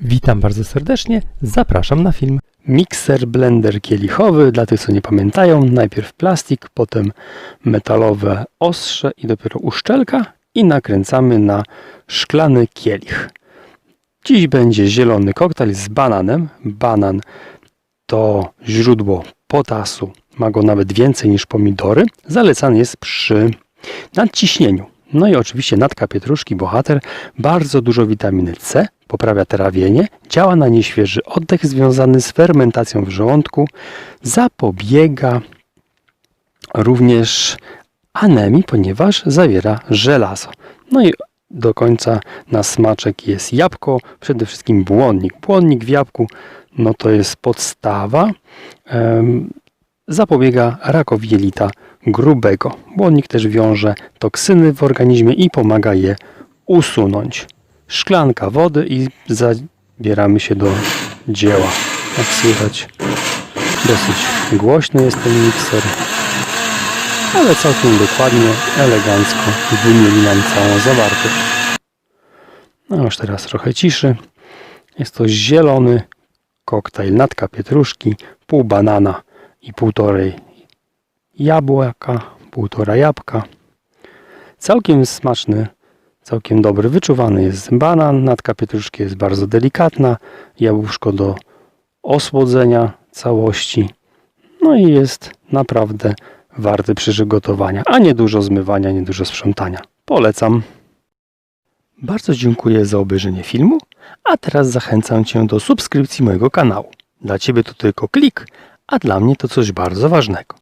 Witam bardzo serdecznie, zapraszam na film. Mikser blender kielichowy, dla tych co nie pamiętają, najpierw plastik, potem metalowe ostrze i dopiero uszczelka i nakręcamy na szklany kielich. Dziś będzie zielony koktajl z bananem. Banan to źródło potasu, ma go nawet więcej niż pomidory. Zalecany jest przy nadciśnieniu. No i oczywiście natka pietruszki, bohater, bardzo dużo witaminy C, poprawia trawienie, działa na nieświeży oddech związany z fermentacją w żołądku, zapobiega również anemii, ponieważ zawiera żelazo. No i do końca na smaczek jest jabłko, przede wszystkim błonnik. Błonnik w jabłku no to jest podstawa. em, zapobiega rakowi jelita grubego. Błonnik też wiąże toksyny w organizmie i pomaga je usunąć. Szklanka wody i zabieramy się do dzieła. Jak słychać, dosyć głośny jest ten mikser, ale całkiem dokładnie, elegancko wymieli nam całą zawartość. No już teraz trochę ciszy. Jest to zielony koktajl natka pietruszki, pół banana i półtorej jabłka, półtora jabłka. Całkiem smaczny, całkiem dobry. Wyczuwany jest banan, natka pietruszki jest bardzo delikatna, jabłuszko do osłodzenia całości. No i jest naprawdę warty przygotowania, a nie dużo zmywania, nie dużo sprzątania. Polecam. Bardzo dziękuję za obejrzenie filmu, a teraz zachęcam Cię do subskrypcji mojego kanału. Dla Ciebie to tylko klik, a dla mnie to coś bardzo ważnego.